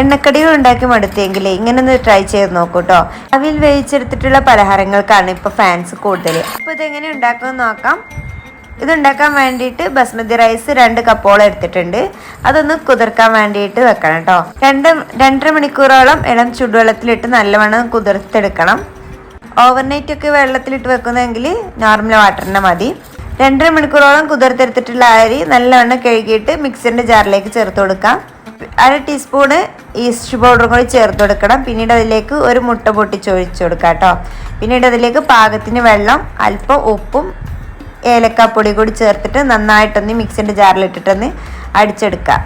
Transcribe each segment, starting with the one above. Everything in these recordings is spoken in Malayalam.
എണ്ണക്കടികൾ ഉണ്ടാക്കി മടുത്തെങ്കിൽ ഇങ്ങനെ ഒന്ന് ട്രൈ ചെയ്ത് നോക്കൂ കേട്ടോ അവിൽ വേവിച്ചെടുത്തിട്ടുള്ള പലഹാരങ്ങൾക്കാണ് ഇപ്പോൾ ഫാൻസ് കൂടുതൽ അപ്പോൾ ഇതെങ്ങനെ ഉണ്ടാക്കുമെന്ന് നോക്കാം. ഇതുണ്ടാക്കാൻ വേണ്ടിയിട്ട് ബസ്മതി റൈസ് രണ്ട് കപ്പോളം എടുത്തിട്ടുണ്ട്. അതൊന്ന് കുതിർക്കാൻ വേണ്ടിയിട്ട് വെക്കണം കേട്ടോ രണ്ട് രണ്ടര മണിക്കൂറോളം ഇളം ചുടുവെള്ളത്തിലിട്ട് നല്ലവണ്ണം കുതിർത്തെടുക്കണം. ഓവർനൈറ്റ് ഒക്കെ വെള്ളത്തിലിട്ട് വെക്കുന്നതെങ്കിൽ നോർമൽ വാട്ടറിന്റെ മതി. രണ്ടര മണിക്കൂറോളം കുതിർത്തെടുത്തിട്ടുള്ള അരി നല്ലവണ്ണം കഴുകിയിട്ട് മിക്സിന്റെ ജാറിലേക്ക് ചേർത്ത് കൊടുക്കാം. അര ടീസ്പൂണ് ഈസ്റ്റ് പൗഡറും കൂടി ചേർത്ത് കൊടുക്കണം. പിന്നീട് അതിലേക്ക് ഒരു മുട്ട പൊട്ടിച്ചൊഴിച്ച് കൊടുക്കാം കേട്ടോ. പിന്നീട് അതിലേക്ക് പാകത്തിന് വെള്ളം അല്പം ഉപ്പും ഏലക്കാപ്പൊടി കൂടി ചേർത്തിട്ട് നന്നായിട്ടൊന്ന് മിക്സിന്റെ ജാറിലിട്ടിട്ടൊന്ന് അടിച്ചെടുക്കുക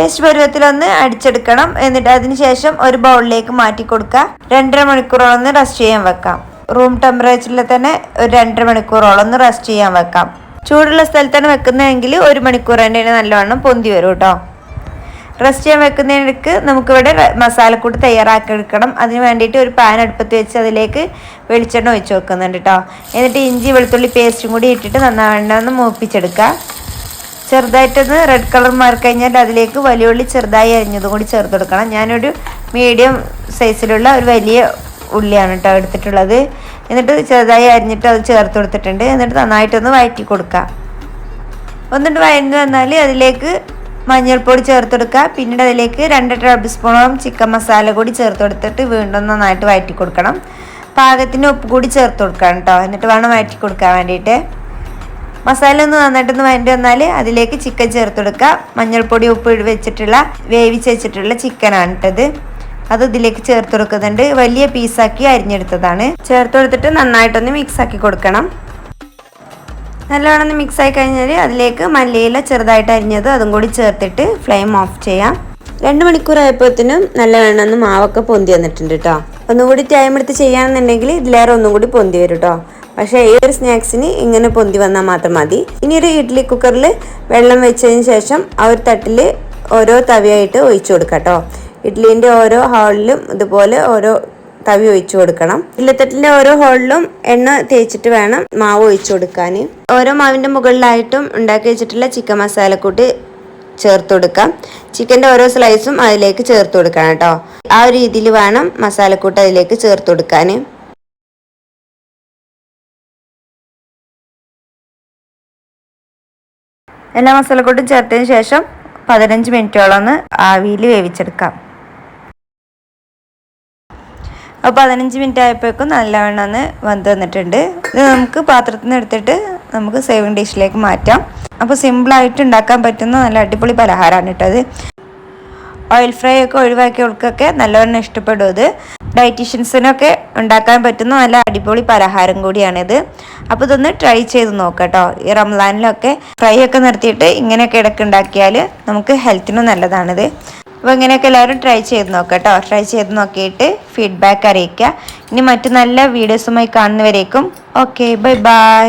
പേസ്റ്റ് പരുവത്തിലൊന്ന് അടിച്ചെടുക്കണം. എന്നിട്ട് അതിനുശേഷം ഒരു ബൗളിലേക്ക് മാറ്റി കൊടുക്കുക. രണ്ടര മണിക്കൂറോളം ഒന്ന് റെസ്റ്റ് ചെയ്യാൻ വെക്കാം. റൂം ടെമ്പറേച്ചറിൽ തന്നെ ഒരു രണ്ടര മണിക്കൂറോളം ഒന്ന് റെസ്റ്റ് ചെയ്യാൻ വെക്കാം. ചൂടുള്ള സ്ഥലത്താണ് വെക്കുന്നതെങ്കിൽ ഒരു മണിക്കൂർ തന്നെ നല്ലവണ്ണം പൊന്തി വരും കേട്ടോ റെസ്റ്റ് ചെയ്യാൻ വെക്കുന്നതിനിടയ്ക്ക് നമുക്കിവിടെ മസാലക്കൂട്ട് തയ്യാറാക്കി എടുക്കണം അതിന് വേണ്ടിയിട്ട് ഒരു പാൻ അടുപ്പത്ത് വെച്ച് അതിലേക്ക് വെളിച്ചെണ്ണ ഒഴിച്ച് വെക്കുന്നുണ്ട് കേട്ടോ എന്നിട്ട് ഇഞ്ചി വെളുത്തുള്ളി പേസ്റ്റും കൂടി ഇട്ടിട്ട് നന്നാവണ്ണം മൂപ്പിച്ചെടുക്കുക. ചെറുതായിട്ടൊന്ന് റെഡ് കളർ മാറി കഴിഞ്ഞാൽ അതിലേക്ക് വലിയ ഉള്ളി ചെറുതായി അരിഞ്ഞതും കൂടി ചേർത്ത് കൊടുക്കണം. ഞാനൊരു മീഡിയം സൈസിലുള്ള ഒരു വലിയ ഉള്ളിയാണ് കേട്ടോ എടുത്തിട്ടുള്ളത്. എന്നിട്ട് ചെറുതായി അരിഞ്ഞിട്ട് അത് ചേർത്ത് കൊടുത്തിട്ടുണ്ട്. എന്നിട്ട് നന്നായിട്ടൊന്ന് വഴറ്റി കൊടുക്കുക ഒന്നിട്ട് വഴഞ്ഞു വന്നാൽ അതിലേക്ക് മഞ്ഞൾപ്പൊടി ചേർത്ത് കൊടുക്കുക പിന്നീട് അതിലേക്ക് രണ്ട് ടേബിൾ സ്പൂണോളം ചിക്കൻ മസാല കൂടി ചേർത്ത് കൊടുത്തിട്ട് വീണ്ടും നന്നായിട്ട് വഴറ്റി കൊടുക്കണം. പാകത്തിന് ഉപ്പ് കൂടി ചേർത്ത് കൊടുക്കണം കേട്ടോ എന്നിട്ട് വേണം വഴറ്റി കൊടുക്കാൻ വേണ്ടിയിട്ട്. മസാല ഒന്ന് നന്നായിട്ടൊന്ന് വഴണ്ടി വന്നാൽ അതിലേക്ക് ചിക്കൻ ചേർത്ത് കൊടുക്കുക മഞ്ഞൾപ്പൊടി ഉപ്പ് വെച്ചിട്ടുള്ള വേവിച്ച് വെച്ചിട്ടുള്ള ചിക്കനാണ് ഇട്ടത് അത് ഇതിലേക്ക് ചേർത്ത് കൊടുക്കുന്നുണ്ട്. വലിയ പീസാക്കി അരിഞ്ഞെടുത്തതാണ്. ചേർത്ത് കൊടുത്തിട്ട് നന്നായിട്ടൊന്ന് മിക്സ് ആക്കി കൊടുക്കണം. ഒന്ന് മിക്സ് ആയി കഴിഞ്ഞാൽ അതിലേക്ക് മല്ലിയില ചെറുതായിട്ട് അരിഞ്ഞത് അതും കൂടി ചേർത്തിട്ട് ഫ്ലെയിം ഓഫ് ചെയ്യാം. രണ്ട് മണിക്കൂർ ആയപ്പോഴത്തേനും നല്ലവണ്ണം ഒന്ന് മാവൊക്കെ പൊന്തി വന്നിട്ടുണ്ട് കേട്ടോ ഒന്നും കൂടി ടൈം എടുത്ത് ചെയ്യുകയാണെന്നുണ്ടെങ്കിൽ ഇതിലേറെ ഒന്നും കൂടി പൊന്തി വരും കേട്ടോ പക്ഷേ ഈ ഒരു സ്നാക്സിന് ഇങ്ങനെ പൊന്തി വന്നാൽ മാത്രം മതി. ഇനി ഒരു ഇഡ്ഡലി കുക്കറിൽ വെള്ളം വെച്ചതിന് ശേഷം ആ ഒരു തട്ടിൽ ഓരോ തവിയായിട്ട് ഒഴിച്ചു കൊടുക്കാം കേട്ടോ. ഓരോ ഹോളിലും ഇതുപോലെ ഓരോ തവി ഒഴിച്ചു കൊടുക്കണം. ഇല്ലത്തട്ടിലെ ഓരോ ഹോളിലും എണ്ണ തേച്ചിട്ട് വേണം മാവ് ഒഴിച്ചു കൊടുക്കാൻ ഓരോ മാവിന്റെ മുകളിലായിട്ടും ഉണ്ടാക്കി വെച്ചിട്ടുള്ള ചിക്കൻ മസാലക്കൂട്ട് ചേർത്ത് കൊടുക്കാം. ചിക്കന്റെ ഓരോ സ്ലൈസും അതിലേക്ക് ചേർത്ത് കൊടുക്കണം കേട്ടോ. ആ ഒരു രീതിയിൽ വേണം മസാലക്കൂട്ട് അതിലേക്ക് ചേർത്ത് കൊടുക്കാൻ എല്ലാ മസാലക്കൂട്ടും ചേർത്തതിന് ശേഷം പതിനഞ്ച് മിനിറ്റോളം ഒന്ന് ആവിയിൽ വേവിച്ചെടുക്കാം. അപ്പോൾ പതിനഞ്ച് മിനിറ്റ് ആയപ്പോഴേക്കും നല്ലവണ്ണം ഒന്ന് വന്ന് തന്നിട്ടുണ്ട്. ഇത് നമുക്ക് പാത്രത്തിൽ നിന്ന് എടുത്തിട്ട് നമുക്ക് സേവിങ് ഡിഷിലേക്ക് മാറ്റാം. അപ്പോൾ സിമ്പിളായിട്ട് ഉണ്ടാക്കാൻ പറ്റുന്ന നല്ല അടിപൊളി പലഹാരമാണ് കേട്ടത് ഓയിൽ ഫ്രൈ ഒക്കെ ഒഴിവാക്കിയവർക്കൊക്കെ നല്ലവണ്ണം ഇഷ്ടപ്പെടും ഇത്. ഡയറ്റീഷ്യൻസിനൊക്കെ ഉണ്ടാക്കാൻ പറ്റുന്ന നല്ല അടിപൊളി പലഹാരം കൂടിയാണിത്. അപ്പോൾ ഇതൊന്ന് ട്രൈ ചെയ്ത് നോക്കട്ടോ. കേട്ടോ ഈ റംലാനിലൊക്കെ ഫ്രൈ ഒക്കെ നിർത്തിയിട്ട് ഇങ്ങനെയൊക്കെ ഇടയ്ക്ക് ഉണ്ടാക്കിയാൽ നമുക്ക് ഹെൽത്തിനും നല്ലതാണിത്. അപ്പോൾ ഇങ്ങനെയൊക്കെ എല്ലാവരും ട്രൈ ചെയ്ത് നോക്കട്ടോ. കേട്ടോ ട്രൈ ചെയ്ത് നോക്കിയിട്ട് ഫീഡ്ബാക്ക് അറിയിക്കുക. ഇനി മറ്റു നല്ല വീഡിയോസുമായി കാണുന്നവരേക്കും ഓക്കെ ബൈ ബൈ